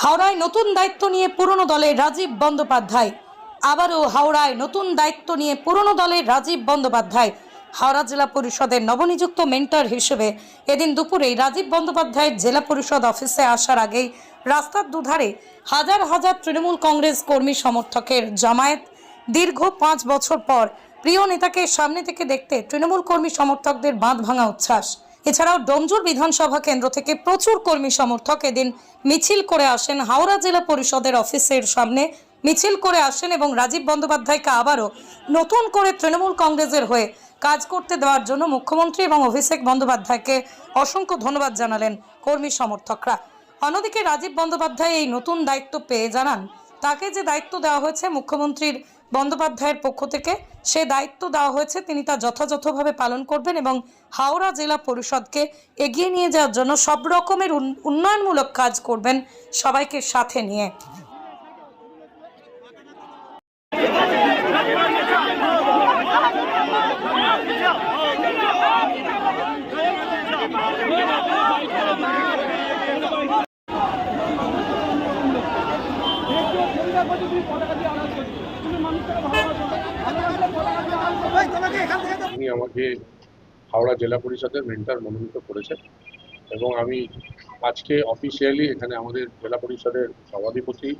হাওড়ায় নতুন দায়িত্ব নিয়ে পুরনো দলের রাজীব বন্দ্যোপাধ্যায়। আবারও হাওড়ায় নতুন দায়িত্ব নিয়ে পুরনো দলের রাজীব বন্দ্যোপাধ্যায়। হাওড়া জেলা পরিষদের নবনিযুক্ত মেন্টর হিসেবে এদিন দুপুরেই রাজীব বন্দ্যোপাধ্যায়ের জেলা পরিষদ অফিসে আসার আগেই রাস্তার দুধারে হাজার হাজার তৃণমূল কংগ্রেস কর্মী সমর্থকের জামায়াত। দীর্ঘ পাঁচ বছর পর প্রিয় নেতাকে সামনে থেকে দেখতে তৃণমূল কর্মী সমর্থকদের বাঁধ ভাঙা উচ্ছ্বাস। এছাড়াও ডোমজুর বিধানসভা কেন্দ্র থেকে প্রচুর কর্মী সমর্থক এদিন মিছিল করে আসেন হাওড়া জেলা পরিষদের অফিসের সামনে। মিছিল করে আসেন এবং রাজীব বন্দ্যোপাধ্যায়কে আবারও নতুন করে তৃণমূল কংগ্রেসের হয়ে কাজ করতে দেওয়ার জন্য মুখ্যমন্ত্রী এবং অভিষেক বন্দ্যোপাধ্যায়কে অসংখ্য ধন্যবাদ জানালেন কর্মী সমর্থকরা। অন্যদিকে রাজীব বন্দ্যোপাধ্যায় এই নতুন দায়িত্ব পেয়ে জানান। তাকে যে দায়িত্ব দেওয়া হয়েছে মুখ্যমন্ত্রীর বন্দ্যোপাধ্যায়ের পক্ষ থেকে সে দায়িত্ব দেওয়া হয়েছে। তিনি তা যথাযথভাবে পালন করবেন এবং হাওড়া জেলা পরিষদকে এগিয়ে নিয়ে যাওয়ার জন্য সব রকমের উন- উন্নয়নমূলক কাজ করবেন সবাইকে সাথে নিয়ে। উনি আমাকে হাওড়া জেলা পরিষদের মেন্টার মনোনীত করেছেন এবং আমি আজকে অফিসিয়ালি এখানে আমাদের জেলা পরিষদের সভাধিপতি,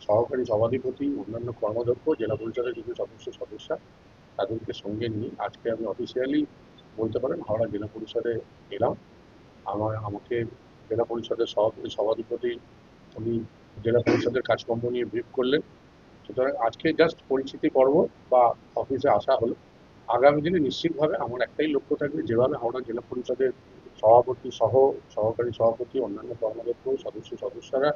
সহকারী সভাধিপতি, অন্যান্য কর্মাধ্যক্ষ জেলা পরিষদের কিছু সদস্য, সদস্যা তাদেরকে সঙ্গে নিয়ে আজকে আমি অফিসিয়ালি বলতে পারেন হাওড়া জেলা পরিষদে এলাম। আমার, আমাকে জেলা পরিষদের সভাপতি সভাধিপতি, উনি জেলা পরিষদের কাজকর্ম নিয়ে ব্রিফ করলেন। সুতরাং আজকে জাস্ট পরিচিতি পর্ব বা অফিসে আসা হলো। আগামী দিনে নিশ্চিতভাবে আমার একটাই লক্ষ্য থাকবে, যেভাবে হাওড়া জেলা পরিষদের সভাপতি সহ, সহকারী সভাপতি, অন্যান্য কর্মাধ্যক্ষ সদস্য, সদস্যরা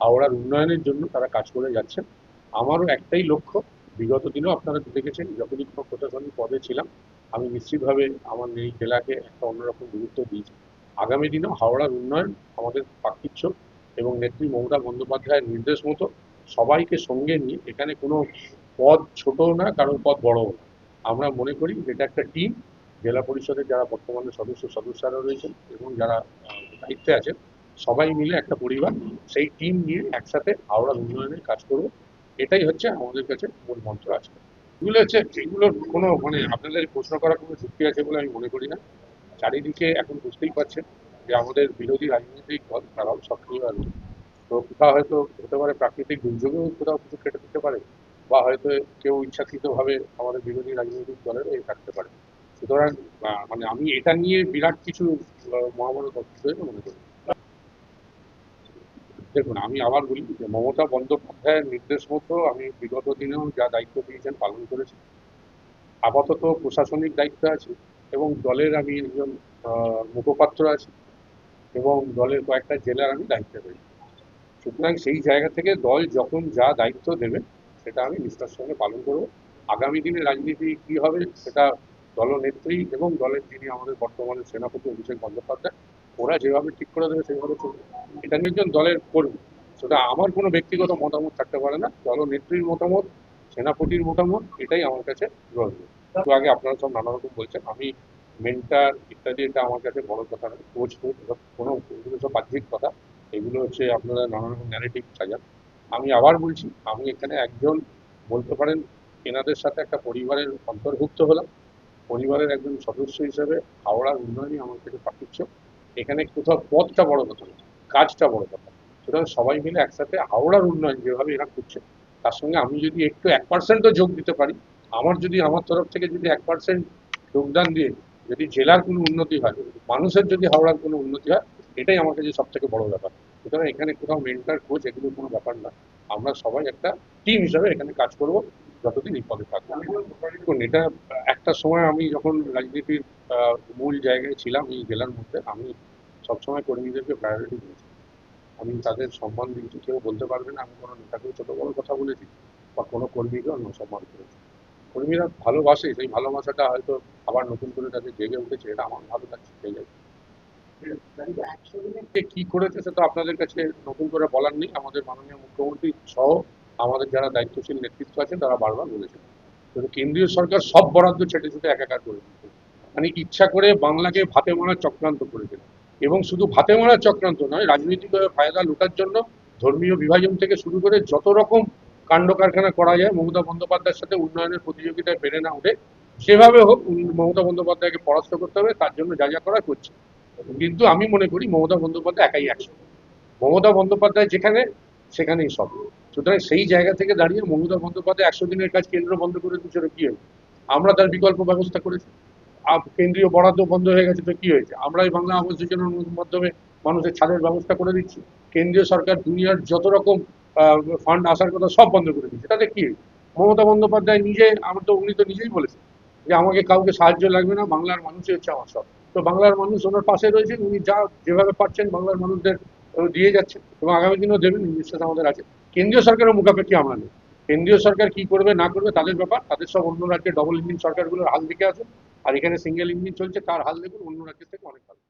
হাওড়ার উন্নয়নের জন্য তারা কাজ করে যাচ্ছেন। আমারও একটাই লক্ষ্য, বিগত দিনেও আপনারা দেখেছেন যখনই কোনো প্রশাসনিক পদে ছিলাম, আমি নিশ্চিতভাবে আমার এই জেলাকে একটা অন্যরকম গুরুত্ব দিয়েছি। আগামী দিনেও হাওড়ার উন্নয়ন আমাদের পাকিচ্ছ এবং নেত্রী মমতা বন্দ্যোপাধ্যায়ের নির্দেশ মতো সবাইকে সঙ্গে নিয়ে, এখানে কোনো পদ ছোট না কারোর পদ বড়ও না আমরা মনে করি যেটা একটা টিম জেলা পরিষদের যারা বর্তমানে সদস্য, সদস্যরা রয়েছেন এবং যারা দায়িত্বে আছেন, সবাই মিলে একটা পরিবার, সেই টিম নিয়ে একসাথে হাওড়ার উন্নয়নের কাজ করব। এটাই হচ্ছে আমাদের কাছে মূল মন্ত্র আছে এগুলো হচ্ছে এগুলোর কোনো মানে আপনাদের প্রশ্ন করার কোনো যুক্তি আছে বলে আমি মনে করি না। চারিদিকে এখন বুঝতেই পারছেন যে আমাদের বিরোধী রাজনৈতিক দল তারাও সক্রিয় তো কোথাও হয়তো হতে পারে প্রাকৃতিক দুর্যোগেও কোথাও কিছু কেটে দিতে পারে, বা হয়তো কেউ ইচ্ছাকৃতভাবে আমাদের বিরোধী রাজনৈতিক দলের এই থাকতে পারে। সুতরাং মানে আমি এটা নিয়ে বিরাট কিছু তথ্য বলে মনে করি। দেখুন, আমি আবার বলি যে মমতা বন্দ্যোপাধ্যায়ের নির্দেশ মতো আমি বিগত দিনেও যা দায়িত্ব দিয়েছেন পালন করেছি। আপাতত প্রশাসনিক দায়িত্ব আছে এবং দলের আমি একজন মুখপাত্র আছি এবং দলের কয়েকটা জেলার আমি দায়িত্বে রয়েছি সুতরাং সেই জায়গা থেকে দল যখন যা দায়িত্ব দেবে, সেটা আমি নিষ্ঠার সঙ্গে পালন করব। আগামী দিনে রাজনীতি কি হবে, সেটা দলনেত্রী এবং দলের যিনি আমাদের বর্তমানে সেনাপতি অভিষেক বন্দ্যোপাধ্যায়, ওরা যেভাবে ঠিক করে দেবে, সেভাবে চলবে। এটা একজন দলের কর্মী, সেটা আমার কোনো ব্যক্তিগত মতামত থাকতে পারে না। দলনেত্রীর মতামত, সেনাপতির মতামত, এটাই আমার কাছে গ্রহণীয় একটু আগে আপনারা সব নানা রকম বলছেন, আমি মেন্টার ইত্যাদি, এটা আমার কাছে বড় কথা নয়, কোচ কোনো সব বাহ্যিক কথা। এগুলো হচ্ছে আপনারা নানা রকম ন্যারেটিভ সাজান আমি আবার বলছি, আমি এখানে একজন বলতে পারেন এনাদের সাথে একটা পরিবারের অন্তর্ভুক্ত হলাম। পরিবারের একজন সদস্য হিসেবে হাওড়ার উন্নয়নই আমার কাছে পাঠিয়েছ এখানে কোথাও পথটা বড় কথা না কাজটা বড় কথা। সুতরাং সবাই মিলে একসাথে হাওড়ার উন্নয়ন যেভাবে এরা করছে, তার সঙ্গে আমি যদি একটু এক পার্সেন্টও যোগ দিতে পারি, আমার যদি, আমার তরফ থেকে যদি এক পার্সেন্ট যোগদান দিয়ে যদি জেলার কোনো উন্নতি হয়, মানুষের যদি হাওড়ার কোনো উন্নতি হয়, এটাই আমার কাছে সব থেকে বড় ব্যাপার। সুতরাং এখানে কোথাও মেন্টার কোচ এগুলো কোনো ব্যাপার না। আমরা সবাই একটা টিম হিসাবে এখানে কাজ করব, যতদিন এই পদে থাকব। দেখুন, এটা একটা সময় আমি যখন রাজনীতির মূল জায়গায় ছিলাম, এই জেলার মধ্যে, আমি সবসময় কর্মীদেরকে প্রায়োরিটি দিয়েছি। আমি তাদের সম্মান দিয়েছি, কেউ বলতে পারবে না, আমি কোনো নেতাকেও ছোটো বড় কথা বলেছি, বা কোনো কর্মীকে অন্য সম্মান করেছি। কর্মীরা ভালোবাসে, সেই ভালোবাসাটা হয়তো আবার নতুন করে তাদের জেগে উঠেছে, এটা আমার ভালো লাগছে, সেই কে করেছে আপনাদের কাছে নতুন করে বলার নেই। আমাদের মাননীয় মুখ্যমন্ত্রী সহ আমাদের যারা দায়িত্বশীল নেতৃত্ব আছেন, তারা বারবার বলেছেন। কিন্তু কেন্দ্রীয় সরকার সব বরাদ্দ ছেটে ছুটে একাকার করে দিচ্ছে মানে ইচ্ছা করে বাংলাকে ভাতে চক্রান্ত করেছেন এবং শুধু ভাতে চক্রান্ত নয় রাজনৈতিকভাবে ফায়দা লুটার জন্য ধর্মীয় বিভাজন থেকে শুরু করে যত রকম কাণ্ড কারখানা করা যায়, মমতা বন্দ্যোপাধ্যায়ের সাথে উন্নয়নের প্রতিযোগিতায় পেরে না উঠে, সেভাবে হোক মমতা বন্দ্যোপাধ্যায়কে পরাস্ত করতে হবে, তার জন্য যা যা করা করছে। কিন্তু আমি মনে করি মমতা বন্দ্যোপাধ্যায় একাই একশো। মমতা বন্দ্যোপাধ্যায় যেখানে, সেখানেই সব। সুতরাং সেই জায়গা থেকে দাঁড়িয়ে মমতা বন্দ্যোপাধ্যায় একশো দিনের কাজ কেন্দ্র বন্ধ করে দিচ্ছে কি হয়েছে? আমরা তার বিকল্প ব্যবস্থা করেছি। কেন্দ্রীয় বরাদ্দ বন্ধ হয়ে গেছে, তো কি হয়েছে? আমরা এই বাংলা আবাস যোজনার মাধ্যমে মানুষের ছাদের ব্যবস্থা করে দিচ্ছি। কেন্দ্রীয় সরকার, দুনিয়ার যত রকম ফান্ড আসার কথা সব বন্ধ করে দিচ্ছে তাতে কি? মমতা বন্দ্যোপাধ্যায় নিজে, আমার তো উনি তো নিজেই বলেছেন যে আমাকে কাউকে সাহায্য লাগবে না, বাংলার মানুষই হচ্ছে আমার সব। তো বাংলার মানুষ ওনার পাশে রয়েছেন, উনি যা যেভাবে পাচ্ছেন বাংলার মানুষদের দিয়ে যাচ্ছেন এবং আগামী দিনেও দেবেন বিশ্বাস আমাদের আছে। কেন্দ্রীয় সরকারের মুখাপেক্ষি আমরা নেই। কেন্দ্রীয় সরকার কি করবে, না করবে, তাদের ব্যাপার। তাদের সব অন্য রাজ্যে ডবল ইঞ্জিন সরকারগুলোর হাল দেখে আসুন। আর এখানে সিঙ্গেল ইঞ্জিন চলছে, তার হাল দেখুন, অন্য রাজ্যের থেকে অনেক ভালো।